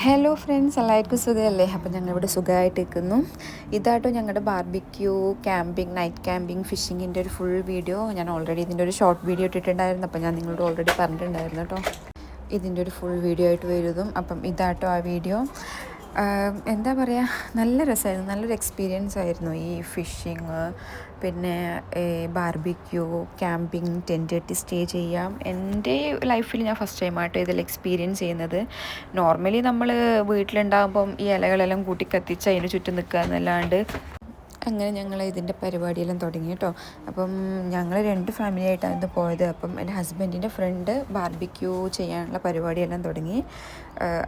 Hello friends എല്ലാവർക്കും സുഖമല്ലേ? അപ്പം ഞങ്ങളിവിടെ സുഖമായിട്ട് നിൽക്കുന്നു ഇതാട്ടോ ഞങ്ങളുടെ ബാർബിക്യൂ ക്യാമ്പിംഗ് നൈറ്റ് ക്യാമ്പിംഗ് ഫിഷിങ്ങിന്റെ ഒരു ഫുൾ വീഡിയോ ഞാൻ ഓൾറെഡി ഇതിന്റെ ഒരു ഷോർട്ട് വീഡിയോ ഇട്ടിട്ടുണ്ടായിരുന്നു. അപ്പം ഞാൻ നിങ്ങളോട് ഓൾറെഡി പറഞ്ഞിട്ടുണ്ടായിരുന്നു കേട്ടോ. ഇതിന്റെ ഒരു ഫുൾ വീഡിയോ ആയിട്ട് വരുന്നതും അപ്പം ഇതാട്ടോ ആ വീഡിയോ എന്താ പറയുക നല്ല രസമായിരുന്നു. നല്ലൊരു എക്സ്പീരിയൻസ് ആയിരുന്നു ഈ ഫിഷിങ് പിന്നെ ബാർബിക്യൂ ക്യാമ്പിങ് ടെന്റ് കെട്ടി സ്റ്റേ ചെയ്യാം. എന്റെ ലൈഫിൽ ഞാൻ ഫസ്റ്റ് ടൈമായിട്ട് ഇതിൽ എക്സ്പീരിയൻസ് ചെയ്യുന്നത്. നോർമലി നമ്മൾ വീട്ടിലുണ്ടാകുമ്പം ഈ ഇലകളെല്ലാം കൂട്ടി കത്തിച്ച് അതിന് ചുറ്റും നിൽക്കുക എന്നല്ലാണ്ട് അങ്ങനെ ഞങ്ങൾ ഇതിന്റെ പരിപാടിയെല്ലാം തുടങ്ങി കേട്ടോ. അപ്പം ഞങ്ങൾ രണ്ട് ഫാമിലി ആയിട്ടാണ് പോയത്. അപ്പം എന്റെ ഹസ്ബൻഡിന്റെ ഫ്രണ്ട് ബാർബിക്യൂ ചെയ്യാനുള്ള പരിപാടിയെല്ലാം തുടങ്ങി.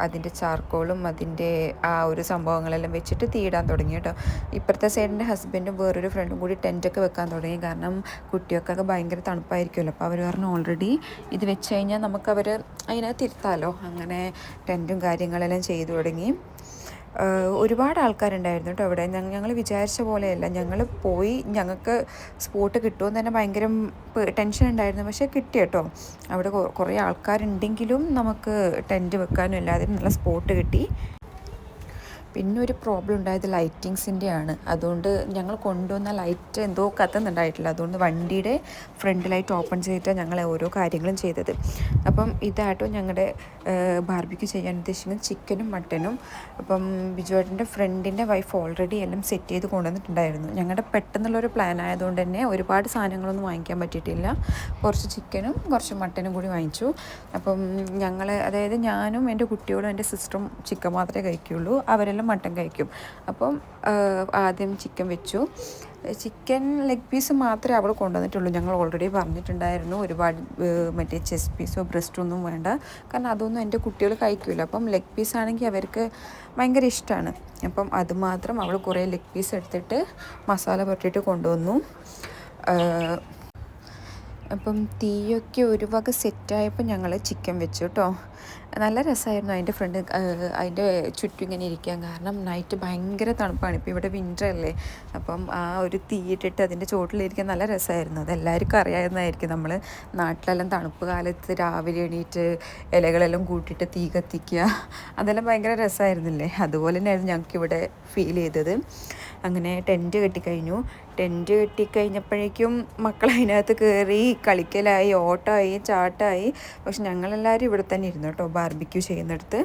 അതിന്റെ ചാർക്കോളും അതിന്റെ ആ ഒരു സംഭവങ്ങളെല്ലാം വെച്ചിട്ട് തീയിടാൻ തുടങ്ങി കേട്ടോ. ഇപ്പുറത്തെ സൈഡിന്റെ ഹസ്ബൻഡും വേറൊരു ഫ്രണ്ടും കൂടി ടെന്റൊക്കെ വെക്കാൻ തുടങ്ങി. കാരണം കുട്ടികൾക്കൊക്കെ ഭയങ്കര തണുപ്പായിരിക്കുമല്ലോ. അപ്പോൾ അവർ പറഞ്ഞു ഓൾറെഡി ഇത് വെച്ച് കഴിഞ്ഞാൽ നമുക്കവർ അതിനകത്ത് ഇരുത്താമല്ലോ അങ്ങനെ ടെന്റും കാര്യങ്ങളെല്ലാം ചെയ്തു തുടങ്ങി. ഒരുപാട് ആൾക്കാരുണ്ടായിരുന്നു കേട്ടോ അവിടെ. ഞങ്ങൾ വിചാരിച്ച പോലെയല്ല. ഞങ്ങൾ പോയി ഞങ്ങൾക്ക് സ്പോട്ട് കിട്ടുമെന്ന് തന്നെ ഭയങ്കര ടെൻഷൻ ഉണ്ടായിരുന്നു. പക്ഷേ കിട്ടി കേട്ടോ. അവിടെ കുറേ ആൾക്കാരുണ്ടെങ്കിലും നമുക്ക് ടെന്റ് വെക്കാനും എല്ലാത്തിനും നല്ല സ്പോട്ട് കിട്ടി. പിന്നെ ഒരു പ്രോബ്ലം ഉണ്ടായത് ലൈറ്റിങ്സിന്റെ ആണ് അതുകൊണ്ട് ഞങ്ങൾ കൊണ്ടുവന്ന ലൈറ്റ് എന്തോ കത്തുന്നുണ്ടായിട്ടില്ല. അതുകൊണ്ട് വണ്ടിയുടെ ഫ്രണ്ട് ലൈറ്റ് ഓപ്പൺ ചെയ്തിട്ടാണ് ഞങ്ങൾ ഓരോ കാര്യങ്ങളും ചെയ്തത്. അപ്പം ഇതാട്ടോ ഞങ്ങളുടെ ബാർബിക്ക് ചെയ്യാൻ ഉദ്ദേശിക്കുന്നത് ചിക്കനും മട്ടനും അപ്പം ബിജുവേട്ടന്റെ ഫ്രണ്ടിന്റെ വൈഫ് ഓൾറെഡി എല്ലാം സെറ്റ് ചെയ്ത് കൊണ്ടുവന്നിട്ടുണ്ടായിരുന്നു. ഞങ്ങളുടെ പെട്ടെന്നുള്ളൊരു പ്ലാൻ ആയതുകൊണ്ട് തന്നെ ഒരുപാട് സാധനങ്ങളൊന്നും വാങ്ങിക്കാൻ പറ്റിയിട്ടില്ല. കുറച്ച് ചിക്കനും കുറച്ച് മട്ടനും കൂടി വാങ്ങിച്ചു. അപ്പം ഞങ്ങൾ അതായത് ഞാനും എന്റെ കുട്ടിയോടും എന്റെ സിസ്റ്ററും ചിക്കൻ മാത്രമേ കഴിക്കുകയുള്ളൂ അവരെല്ലാം മട്ടൻ കഴിക്കും. അപ്പം ആദ്യം ചിക്കൻ വെച്ചു. ചിക്കൻ ലെഗ് പീസ് മാത്രമേ അവൾ കൊണ്ടുവന്നിട്ടുള്ളൂ. ഞങ്ങൾ ഓൾറെഡി പറഞ്ഞിട്ടുണ്ടായിരുന്നു ഒരുപാട് മറ്റേ ചെസ്റ്റ് പീസോ ബ്രസ്റ്റോ ഒന്നും വേണ്ട. കാരണം അതൊന്നും എന്റെ കുട്ടികൾ കഴിക്കില്ല അപ്പം ലെഗ് പീസ് ആണെങ്കിൽ അവർക്ക് ഭയങ്കര ഇഷ്ടമാണ് അപ്പം അതുമാത്രം അവൾ കുറേ ലെഗ് പീസ് എടുത്തിട്ട് മസാല പുരട്ടിയിട്ട് കൊണ്ടുവന്നു. അപ്പം തീയൊക്കെ ഒരു വക സെറ്റായപ്പോൾ ഞങ്ങൾ ചിക്കൻ വെച്ചു കേട്ടോ. നല്ല രസമായിരുന്നു അതിന്റെ ഫ്രണ്ട് അതിന്റെ ചുറ്റും ഇങ്ങനെ ഇരിക്കാൻ. കാരണം നൈറ്റ് ഭയങ്കര തണുപ്പാണ്. ഇപ്പോൾ ഇവിടെ വിന്റർ അല്ലേ. അപ്പം ആ ഒരു തീയിട്ടിട്ട് അതിന്റെ ചുവട്ടിലിരിക്കാൻ നല്ല രസമായിരുന്നു. അത് എല്ലാവർക്കും അറിയാവുന്നതായിരിക്കും നമ്മൾ നാട്ടിലെല്ലാം തണുപ്പ് കാലത്ത് രാവിലെ എണീറ്റ് ഇലകളെല്ലാം കൂട്ടിയിട്ട് തീ കത്തിക്കുക. അതെല്ലാം ഭയങ്കര രസമായിരുന്നില്ലേ. അതുപോലെ തന്നെയായിരുന്നു ഞങ്ങൾക്ക് ഇവിടെ ഫീൽ ചെയ്തത്. അങ്ങനെ ടെന്റ് കെട്ടിക്കഴിഞ്ഞു. ടെന്റ് കെട്ടിക്കഴിഞ്ഞപ്പോഴേക്കും മക്കൾ അതിനകത്ത് കയറി കളിക്കലായി ഓട്ടമായി ചാട്ടമായി പക്ഷെ ഞങ്ങളെല്ലാവരും ഇവിടെ തന്നെ ഇരുന്നു കേട്ടോ ബാർബിക്യൂ ചെയ്യുന്നിടത്ത്.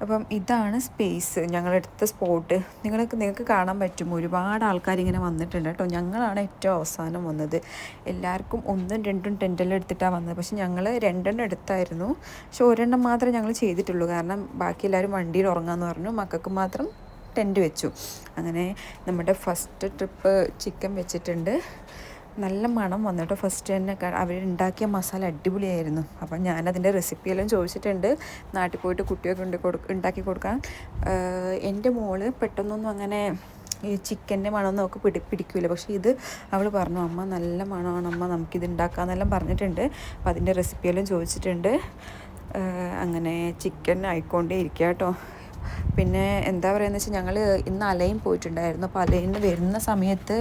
അപ്പം ഇതാണ് സ്പേസ് ഞങ്ങളെടുത്ത സ്പോട്ട് നിങ്ങൾക്ക് നിങ്ങൾക്ക് കാണാൻ പറ്റും. ഒരുപാട് ആൾക്കാർ ഇങ്ങനെ വന്നിട്ടുണ്ട് കേട്ടോ. ഞങ്ങളാണ് ഏറ്റവും അവസാനം വന്നത്. എല്ലാവർക്കും ഒന്നും രണ്ടും ടെന്റെല്ലാം എടുത്തിട്ടാണ് വന്നത്. പക്ഷെ ഞങ്ങൾ രണ്ടെണ്ണം എടുത്തായിരുന്നു. പക്ഷെ ഒരെണ്ണം മാത്രമേ ഞങ്ങൾ ചെയ്തിട്ടുള്ളൂ. കാരണം ബാക്കി എല്ലാവരും വണ്ടിയിൽ ഉറങ്ങാമെന്ന് പറഞ്ഞു. മക്കൾക്ക് മാത്രം ടെന്റ് വെച്ചു. അങ്ങനെ നമ്മുടെ ഫസ്റ്റ് ട്രിപ്പ് ചിക്കൻ വെച്ചിട്ടുണ്ട്. നല്ല മണം വന്നിട്ട്. ഫസ്റ്റ് തന്നെ അവരുണ്ടാക്കിയ മസാല അടിപൊളിയായിരുന്നു. അപ്പം ഞാനതിന്റെ റെസിപ്പിയെല്ലാം ചോദിച്ചിട്ടുണ്ട്. നാട്ടിൽ പോയിട്ട് കുട്ടിയൊക്കെ ഉണ്ട് കൊടു ഉണ്ടാക്കി കൊടുക്കാൻ. എന്റെ മോൾ പെട്ടെന്നൊന്നും അങ്ങനെ ഈ ചിക്കന്റെ മണമൊന്നും അവൾക്ക് പിടി പിടിക്കില്ല പക്ഷേ ഇത് അവൾ പറഞ്ഞു അമ്മ നല്ല മണമാണ്. അമ്മ നമുക്കിത് ഉണ്ടാക്കാമെന്നെല്ലാം പറഞ്ഞിട്ടുണ്ട്. അപ്പം അതിന്റെ റെസിപ്പിയെല്ലാം ചോദിച്ചിട്ടുണ്ട്. അങ്ങനെ ചിക്കൻ ആയിക്കൊണ്ടേ ഇരിക്കുക കേട്ടോ പിന്നെ എന്താ പറയുക വെച്ചാൽ ഞങ്ങൾ ഇന്ന് അലയും പോയിട്ടുണ്ടായിരുന്നു. അപ്പോൾ അലയിൽ നിന്ന് വരുന്ന സമയത്ത്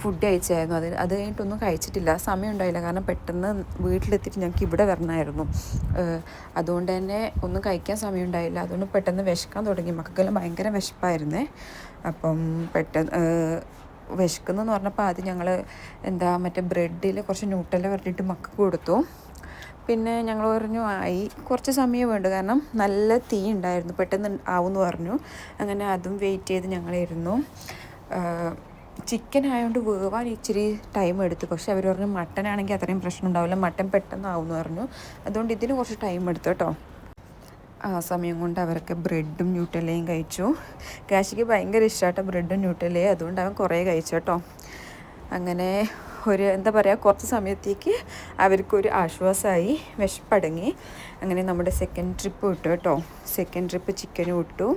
ഫുഡ് കഴിച്ചായിരുന്നു. അത് അത് കഴിഞ്ഞിട്ടൊന്നും കഴിച്ചിട്ടില്ല. സമയം ഉണ്ടായില്ല. കാരണം പെട്ടെന്ന് വീട്ടിലെത്തിയിട്ട് ഞങ്ങൾക്ക് ഇവിടെ വരണമായിരുന്നു അതുകൊണ്ട് തന്നെ ഒന്നും കഴിക്കാൻ സമയം ഉണ്ടായില്ല. അതുകൊണ്ട് പെട്ടെന്ന് വിശക്കാൻ തുടങ്ങി. മക്കൾക്കെല്ലാം ഭയങ്കര വിശപ്പായിരുന്നേ. അപ്പം പെട്ടെന്ന് വിശക്കുന്നെന്ന് പറഞ്ഞപ്പോൾ ആദ്യം ഞങ്ങൾ എന്താ മറ്റേ ബ്രെഡിൽ കുറച്ച് ന്യൂട്ടല വരട്ടിയിട്ട് മക്കൾക്ക് കൊടുത്തു. പിന്നെ ഞങ്ങൾ പറഞ്ഞു ആയി കുറച്ച് സമയം വേണ്ടു. കാരണം നല്ല തീ ഉണ്ടായിരുന്നു. പെട്ടെന്ന് ആവുമെന്ന് പറഞ്ഞു. അങ്ങനെ അതും വെയിറ്റ് ചെയ്ത് ഞങ്ങളിരുന്നു. ചിക്കൻ ആയതുകൊണ്ട് വേവാൻ ഇച്ചിരി ടൈം എടുത്തു. പക്ഷേ അവർ പറഞ്ഞു മട്ടൻ ആണെങ്കിൽ അത്രയും പ്രശ്നം ഉണ്ടാവില്ല. മട്ടൻ പെട്ടെന്ന് ആവുമെന്ന് പറഞ്ഞു. അതുകൊണ്ട് ഇതിന് കുറച്ച് ടൈം എടുത്തു കേട്ടോ. ആ സമയം കൊണ്ട് അവരൊക്കെ ബ്രെഡും ന്യൂട്ടലയും കഴിച്ചു. കാശിക്ക് ഭയങ്കര ഇഷ്ടമാട്ടോ ബ്രെഡും ന്യൂട്ടലയും. അതുകൊണ്ട് അവൻ കുറേ കഴിച്ചു കേട്ടോ. അങ്ങനെ ഒരു എന്താ പറയുക കുറച്ച് സമയത്തേക്ക് അവർക്കൊരു ആശ്വാസമായി വിശപ്പടങ്ങി. അങ്ങനെ നമ്മുടെ സെക്കൻഡ് ട്രിപ്പ് വിട്ടു കേട്ടോ. സെക്കൻഡ് ട്രിപ്പ് ചിക്കനും വിട്ടു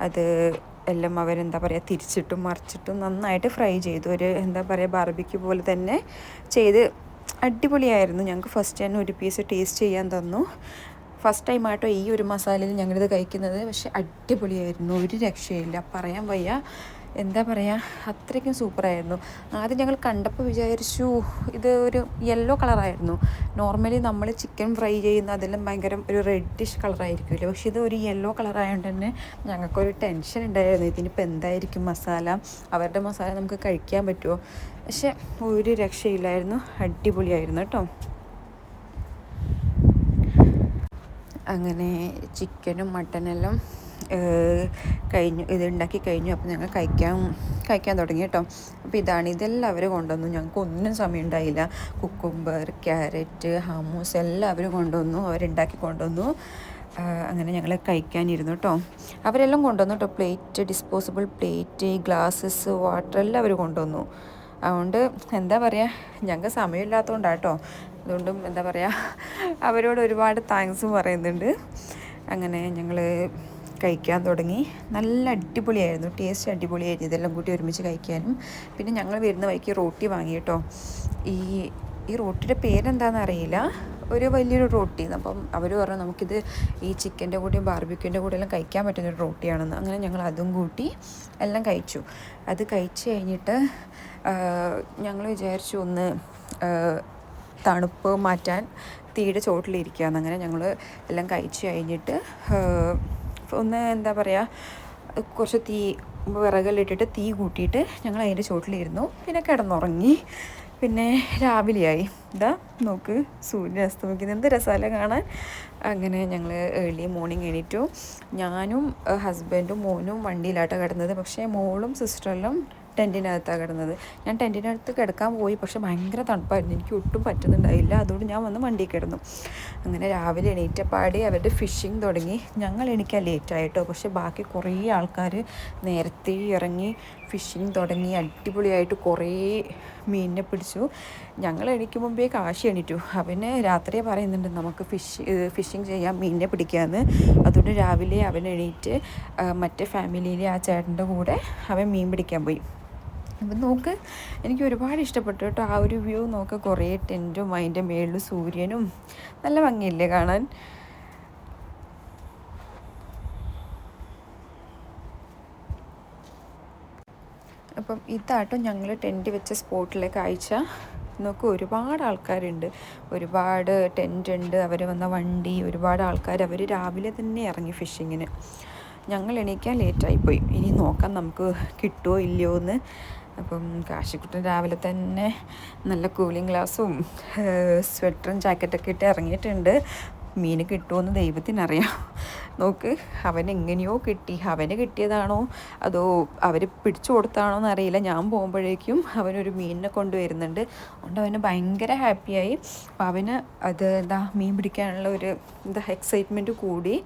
അത് എല്ലാം അവരെന്താ പറയുക തിരിച്ചിട്ടും മറിച്ചിട്ടും നന്നായിട്ട് ഫ്രൈ ചെയ്തു. ഒരു എന്താ പറയുക ബാർബിക്ക് പോലെ തന്നെ ചെയ്ത് അടിപൊളിയായിരുന്നു. ഞങ്ങൾക്ക് ഫസ്റ്റ് തന്നെ ഒരു പീസ് ടേസ്റ്റ് ചെയ്യാൻ തന്നു. ഫസ്റ്റ് ടൈം ആയിട്ടോ ഈ ഒരു മസാലയിൽ ഞങ്ങളിത് കഴിക്കുന്നത്. പക്ഷേ അടിപൊളിയായിരുന്നു. ഒരു രക്ഷയില്ല. പറയാൻ വയ്യ. എന്താ പറയുക അത്രയ്ക്കും സൂപ്പറായിരുന്നു ആദ്യം ഞങ്ങൾ കണ്ടപ്പോൾ വിചാരിച്ചു ഇത് ഒരു യെല്ലോ കളറായിരുന്നു നോർമലി നമ്മൾ ചിക്കൻ ഫ്രൈ ചെയ്യുന്ന അതെല്ലാം ഭയങ്കര ഒരു റെഡിഷ് കളറായിരിക്കുമല്ലോ പക്ഷേ ഇത് ഒരു യെല്ലോ കളറായതുകൊണ്ട് തന്നെ ഞങ്ങൾക്കൊരു ടെൻഷൻ ഉണ്ടായിരുന്നു ഇതിനിപ്പോൾ എന്തായിരിക്കും മസാല? അവരുടെ മസാല നമുക്ക് കഴിക്കാൻ പറ്റുമോ പക്ഷെ ഒരു രക്ഷയില്ലായിരുന്നു. അടിപൊളിയായിരുന്നു കേട്ടോ. അങ്ങനെ ചിക്കനും മട്ടനെല്ലാം കഴിഞ്ഞു ഇത് ഉണ്ടാക്കി കഴിഞ്ഞു. അപ്പോൾ ഞങ്ങൾ കഴിക്കാൻ കഴിക്കാൻ തുടങ്ങി കേട്ടോ. അപ്പോൾ ഇതാണ് ഇതെല്ലാം അവർ കൊണ്ടുവന്നു. ഞങ്ങൾക്ക് ഒന്നും സമയം ഉണ്ടായില്ല. കുക്കുംബർ ക്യാരറ്റ് ഹമൂസ് എല്ലാം അവർ കൊണ്ടുവന്നു അവരുണ്ടാക്കി കൊണ്ടുവന്നു. അങ്ങനെ ഞങ്ങൾ കഴിക്കാനിരുന്നു കേട്ടോ. അവരെല്ലാം കൊണ്ടുവന്നു കേട്ടോ. Plate disposable plate glasses water എല്ലാം അവർ കൊണ്ടുവന്നു. അതുകൊണ്ട് എന്താ പറയുക ഞങ്ങൾക്ക് സമയമില്ലാത്തതുകൊണ്ടാണ് കേട്ടോ. അതുകൊണ്ടും എന്താ പറയുക അവരോട് ഒരുപാട് താങ്ക്സും പറയുന്നുണ്ട്. അങ്ങനെ ഞങ്ങൾ കഴിക്കാൻ തുടങ്ങി. നല്ല അടിപൊളിയായിരുന്നു. ടേസ്റ്റ് അടിപൊളിയായിരുന്നു. ഇതെല്ലാം കൂട്ടി ഒരുമിച്ച് കഴിക്കാനും. പിന്നെ ഞങ്ങൾ വരുന്ന വഴിക്ക് റോട്ടി വാങ്ങി കേട്ടോ. ഈ ഈ റോട്ടിയുടെ പേരെന്താണെന്ന് അറിയില്ല. ഒരു വലിയൊരു റോട്ടി അപ്പം അവർ പറഞ്ഞു നമുക്കിത് ഈ ചിക്കന്റെ കൂടെയും ബാർബിക്യൂന്റെ കൂടെ എല്ലാം കഴിക്കാൻ പറ്റുന്ന ഒരു റോട്ടിയാണെന്ന്. അങ്ങനെ ഞങ്ങൾ അതും കൂട്ടി എല്ലാം കഴിച്ചു. അത് കഴിച്ച് കഴിഞ്ഞിട്ട് ഞങ്ങൾ വിചാരിച്ചു ഒന്ന് തണുപ്പ് മാറ്റാൻ തീയുടെ ചോട്ടിലിരിക്കുകയാണ് അങ്ങനെ ഞങ്ങൾ എല്ലാം കഴിച്ച് കഴിഞ്ഞിട്ട് ഒന്ന് എന്താ പറയുക കുറച്ച് തീ വിറകലിട്ടിട്ട് തീ കൂട്ടിയിട്ട് ഞങ്ങൾ അതിന്റെ ചോട്ടിലിരുന്നു പിന്നെ കിടന്നുറങ്ങി. പിന്നെ രാവിലെയായി. ഇതാ നോക്ക് സൂര്യൻ അസ്തമിക്കുന്നത് എന്ത് രസമല്ല കാണാൻ? അങ്ങനെ ഞങ്ങൾ ഏർലി മോർണിംഗ് എണീറ്റു. ഞാനും ഹസ്ബൻഡും മോനും വണ്ടിയിലാട്ടോ കിടന്നത്. പക്ഷേ മോളും സിസ്റ്ററെല്ലാം ടെന്റിനകത്താണ് കിടന്നത്. ഞാൻ ടെന്റിനകത്ത് കിടക്കാൻ പോയി പക്ഷെ ഭയങ്കര തണുപ്പായിരുന്നു. എനിക്ക് ഒട്ടും പറ്റുന്നുണ്ടായില്ല. അതുകൊണ്ട് ഞാൻ വന്ന് വണ്ടി കിടന്നു. അങ്ങനെ രാവിലെ എണീറ്റപ്പാടി അവരുടെ ഫിഷിങ് തുടങ്ങി. ഞങ്ങൾ എണീക്കാൻ ലേറ്റായിട്ടോ പക്ഷെ ബാക്കി കുറേ ആൾക്കാർ നേരത്തെ ഇറങ്ങി ഫിഷിങ് തുടങ്ങി. അടിപൊളിയായിട്ട് കുറേ മീനിനെ പിടിച്ചു. ഞങ്ങൾ എണീക്കും മുമ്പേ കാശി എണീറ്റു. അവന് രാത്രിയെ പറയുന്നുണ്ട് നമുക്ക് ഫിഷ് ഫിഷിങ് ചെയ്യാം മീനിനെ പിടിക്കാമെന്ന് അതുകൊണ്ട് രാവിലെ അവൻ എണീറ്റ് മറ്റേ ഫാമിലിയിലെ ആ ചേട്ടന്റെ കൂടെ അവൻ മീൻ പിടിക്കാൻ പോയി. അപ്പം നോക്ക് എനിക്ക് ഒരുപാട് ഇഷ്ടപ്പെട്ടു കേട്ടോ. ആ ഒരു വ്യൂ നോക്ക്. കുറേ ടെന്റും അതിന്റെ മേളിൽ സൂര്യനും. നല്ല ഭംഗിയില്ലേ കാണാൻ? അപ്പം ഇതാട്ടോ ഞങ്ങൾ ടെന്റ് വെച്ച സ്പോട്ടിലെ കാഴ്ച നോക്ക് ഒരുപാട് ആൾക്കാരുണ്ട്. ഒരുപാട് ടെന്റ് ഉണ്ട്. അവർ വന്ന വണ്ടി ഒരുപാട് ആൾക്കാർ അവർ രാവിലെ തന്നെ ഇറങ്ങി ഫിഷിങ്ങിന് ഞങ്ങൾ എണീക്കാൻ ലേറ്റായിപ്പോയി ഇനി നോക്കാം നമുക്ക് കിട്ടുമോ ഇല്ലയോ എന്ന് അപ്പം കാശിക്കുട്ടൻ രാവിലെ തന്നെ നല്ല കൂളിംഗ് ഗ്ലാസും സ്വെറ്ററും ജാക്കറ്റൊക്കെ ഇട്ട് ഇറങ്ങിയിട്ടുണ്ട്. മീൻ കിട്ടുമെന്ന് ദൈവത്തിനറിയാം. നോക്ക് അവൻ എങ്ങനെയോ കിട്ടി. അവന് കിട്ടിയതാണോ? അതോ അവർ പിടിച്ചു കൊടുത്താണോ എന്നറിയില്ല. ഞാൻ പോകുമ്പോഴേക്കും അവനൊരു മീനിനെ കൊണ്ടുവരുന്നുണ്ട്. അതുകൊണ്ട് അവന് ഭയങ്കര ഹാപ്പിയായി അപ്പം അവന് അത് എന്താ മീൻ പിടിക്കാനുള്ള ഒരു എന്താ എക്സൈറ്റ്മെന്റ് കൂടി.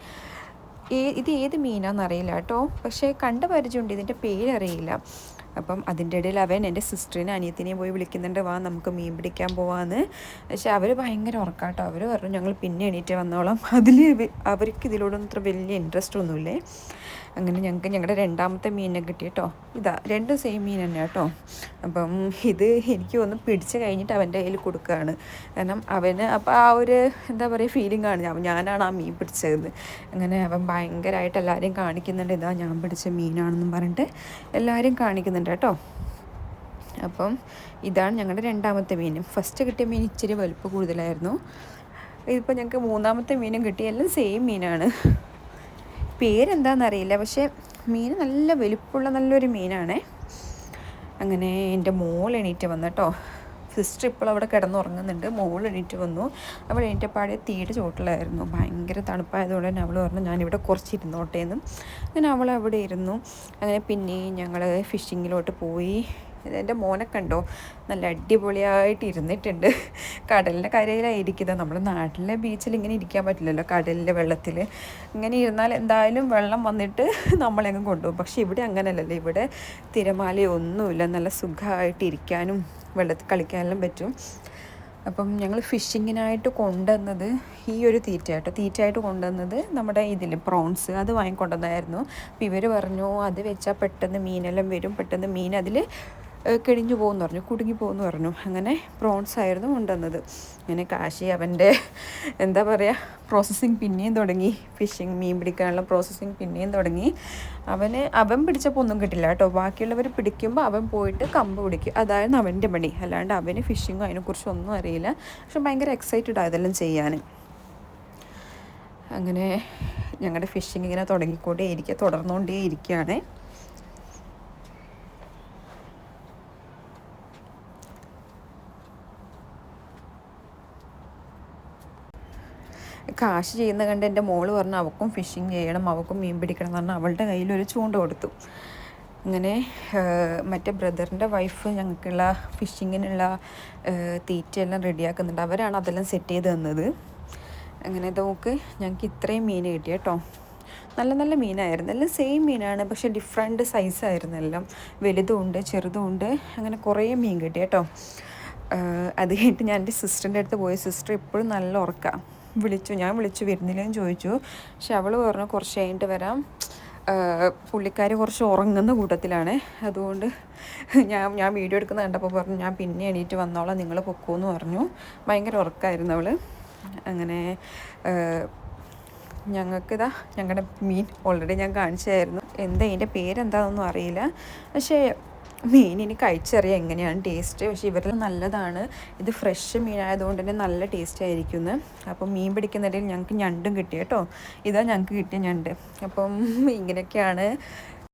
ഇത് ഏത് മീനാണെന്നറിയില്ല കേട്ടോ. പക്ഷേ കണ്ട പരിചയമുണ്ട്. ഇതിന്റെ പേരറിയില്ല. അപ്പം അതിന്റെ ഇടയിൽ അവൻ എന്റെ സിസ്റ്ററിനെ അനിയത്തിനെയും പോയി വിളിക്കുന്നുണ്ട്. വാ നമുക്ക് മീൻ പിടിക്കാൻ പോവാന്ന്. പക്ഷെ അവർ ഭയങ്കര ഉറക്കാട്ടോ. അവർ പറഞ്ഞു ഞങ്ങൾ പിന്നെ എണീറ്റ് വന്നോളാം. അതിൽ അവർക്ക് ഇതിലോടൊന്നും അത്ര വലിയ ഇൻട്രസ്റ്റ് ഒന്നുമില്ലേ? അങ്ങനെ ഞങ്ങൾക്ക് ഞങ്ങളുടെ രണ്ടാമത്തെ മീനിനെ കിട്ടി കേട്ടോ ഇതാ രണ്ടും സെയിം മീൻ തന്നെ കേട്ടോ അപ്പം ഇത് എനിക്ക് ഒന്ന് പിടിച്ച് കഴിഞ്ഞിട്ട് അവന്റെ കയ്യിൽ കൊടുക്കുകയാണ് കാരണം അവന് അപ്പോൾ ആ ഒരു എന്താ പറയുക ഫീലിംഗ് ആണ്. ഞാനാണ് ആ മീൻ പിടിച്ചതെന്ന്. അങ്ങനെ അവൻ ഭയങ്കരമായിട്ട് എല്ലാവരെയും കാണിക്കുന്നുണ്ട്. ഇതാ ഞാൻ പിടിച്ച മീനാണെന്നും പറഞ്ഞിട്ട് എല്ലാവരും കാണിക്കുന്നുണ്ട് കേട്ടോ. അപ്പം ഇതാണ് ഞങ്ങളുടെ രണ്ടാമത്തെ മീൻ. ഫസ്റ്റ് കിട്ടിയ മീൻ ഇച്ചിരി വലുപ്പം കൂടുതലായിരുന്നു. ഇതിപ്പോൾ ഞങ്ങൾക്ക് മൂന്നാമത്തെ മീനും കിട്ടി. എല്ലാം സെയിം മീനാണ്. പേരെന്താണെന്നറിയില്ല പക്ഷേ മീൻ നല്ല വലിപ്പമുള്ള നല്ലൊരു മീനാണേ. അങ്ങനെ എന്റെ മോൾ എണീറ്റ് വന്നു കേട്ടോ സിസ്റ്റർ ഇപ്പോൾ അവിടെ കിടന്നുറങ്ങുന്നുണ്ട്. മോൾ എണീറ്റ് വന്നു. അവൾ എണീറ്റപ്പാടെ തീയുടെ ചോട്ടിലായിരുന്നു ഭയങ്കര തണുപ്പായതുകൊണ്ട് തന്നെ അവൾ പറഞ്ഞു ഞാനിവിടെ കുറച്ചിരുന്നോട്ടേന്നും. അങ്ങനെ അവൾ അവിടെ ഇരുന്നു. അങ്ങനെ പിന്നെയും ഞങ്ങൾ ഫിഷിങ്ങിലോട്ട് പോയി. എന്റെ കണ്ടോ നല്ല അടിപൊളിയായിട്ട് ഇരുന്നിട്ടുണ്ട്. കടലിന്റെ കരയിലായിരിക്കുന്നത്. നമ്മുടെ നാട്ടിലെ ബീച്ചിൽ ഇങ്ങനെ ഇരിക്കാൻ പറ്റില്ലല്ലോ കടലിലെ വെള്ളത്തിൽ ഇങ്ങനെ ഇരുന്നാൽ എന്തായാലും വെള്ളം വന്നിട്ട് നമ്മളെങ്ങും കൊണ്ടുപോകും. പക്ഷേ ഇവിടെ അങ്ങനെയല്ലല്ലോ. ഇവിടെ തിരമാലയൊന്നുമില്ല നല്ല സുഖമായിട്ട് ഇരിക്കാനും വെള്ളത്തിൽ കളിക്കാനും പറ്റും. അപ്പം ഞങ്ങൾ ഫിഷിങ്ങിനായിട്ട് കൊണ്ടുവന്നത് ഈ ഒരു തീറ്റ കേട്ടോ തീറ്റയായിട്ട് കൊണ്ടുവന്നത് നമ്മുടെ ഇതിൽ പ്രോൺസ് അത് വാങ്ങിക്കൊണ്ടുവന്നായിരുന്നു. അപ്പോൾ ഇവർ പറഞ്ഞു അത് വെച്ചാൽ പെട്ടെന്ന് മീനെല്ലാം വരും. പെട്ടെന്ന് മീൻ അതിൽ കിഴിഞ്ഞു പോകുമെന്ന് പറഞ്ഞു കുടുങ്ങി പോകുമെന്ന് പറഞ്ഞു. അങ്ങനെ പ്രോൺസ് ആയിരുന്നു കൊണ്ടുവന്നത്. അങ്ങനെ കാശി അവന്റെ എന്താ പറയുക പ്രോസസ്സിങ് പിന്നെയും തുടങ്ങി. ഫിഷിങ് മീൻ പിടിക്കാനുള്ള പ്രോസസ്സിങ് പിന്നെയും തുടങ്ങി. അവന് അവൻ പിടിച്ചപ്പോൾ ഒന്നും കിട്ടില്ല കേട്ടോ. ബാക്കിയുള്ളവർ പിടിക്കുമ്പോൾ അവൻ പോയിട്ട് കമ്പ് പിടിക്കും. അതായിരുന്നു അവന്റെ പണി. അല്ലാണ്ട് അവന് ഫിഷിങ്ങോ അതിനെക്കുറിച്ച് ഒന്നും അറിയില്ല. പക്ഷെ ഭയങ്കര എക്സൈറ്റഡ് ആയതെല്ലാം ചെയ്യാൻ. അങ്ങനെ ഞങ്ങളുടെ ഫിഷിങ് ഇങ്ങനെ തുടങ്ങിക്കൊണ്ടേ ഇരിക്കുക തുടർന്നുകൊണ്ടേ ഇരിക്കുകയാണ് കാശ് ചെയ്യുന്ന കണ്ട് എന്റെ മോൾ പറഞ്ഞു അവക്കും ഫിഷിങ് ചെയ്യണം അവക്കും മീൻ പിടിക്കണം എന്ന് പറഞ്ഞാൽ അവളുടെ കയ്യിൽ ഒരു ചൂണ്ട കൊടുത്തു. അങ്ങനെ മറ്റേ ബ്രദറിന്റെ വൈഫ് ഞങ്ങൾക്കുള്ള ഫിഷിങ്ങിനുള്ള തീറ്റയെല്ലാം റെഡിയാക്കുന്നുണ്ട്. അവരാണ് അതെല്ലാം സെറ്റ് ചെയ്ത് തന്നത്. അങ്ങനെ നോക്ക് ഞങ്ങൾക്ക് ഇത്രയും മീൻ കിട്ടി കേട്ടോ നല്ല നല്ല മീനായിരുന്നു. എല്ലാം സെയിം മീനാണ് പക്ഷെ ഡിഫറെന്റ് സൈസായിരുന്നു എല്ലാം. വലുതും ഉണ്ട് ചെറുതും ഉണ്ട്. അങ്ങനെ കുറേ മീൻ കിട്ടി കേട്ടോ അത് കഴിഞ്ഞിട്ട് ഞാൻ എന്റെ സിസ്റ്ററിന്റെ അടുത്ത് പോയി. സിസ്റ്റർ ഇപ്പോഴും നല്ല ഉറക്കാം. വിളിച്ചു ഞാൻ വിളിച്ചു വരുന്നില്ലെന്ന് ചോദിച്ചു. പക്ഷെ അവൾ പറഞ്ഞു കുറച്ച് കഴിഞ്ഞിട്ട് വരാം. പുള്ളിക്കാർ കുറച്ച് ഉറങ്ങുന്ന കൂട്ടത്തിലാണ്. അതുകൊണ്ട് ഞാൻ ഞാൻ വീഡിയോ എടുക്കുന്ന കണ്ടപ്പോൾ പറഞ്ഞു ഞാൻ പിന്നെ എണീറ്റ് വന്നോളാം നിങ്ങൾ പൊക്കോന്ന് പറഞ്ഞു. ഭയങ്കര ഉറക്കമായിരുന്നു അവൾ അങ്ങനെ ഞങ്ങൾക്കിതാ ഞങ്ങളുടെ മീൻ ഓൾറെഡി ഞാൻ കാണിച്ചായിരുന്നു. എന്താ ഇതിന്റെ പേരെന്താണെന്നൊന്നും അറിയില്ല. പക്ഷേ മീൻ ഇനി കഴിച്ചറിയാം എങ്ങനെയാണ് ടേസ്റ്റ്. പക്ഷേ ഇവരിൽ നല്ലതാണ്. ഇത് ഫ്രഷ് മീനായതുകൊണ്ട് തന്നെ നല്ല ടേസ്റ്റ് ആയിരിക്കുന്നു അപ്പം മീൻ പിടിക്കുന്നിടയിൽ ഞങ്ങൾക്ക് ഞണ്ടും കിട്ടി കേട്ടോ. ഇതാ ഞങ്ങൾക്ക് കിട്ടിയ ഞണ്ട്. അപ്പം ഇങ്ങനെയൊക്കെയാണ്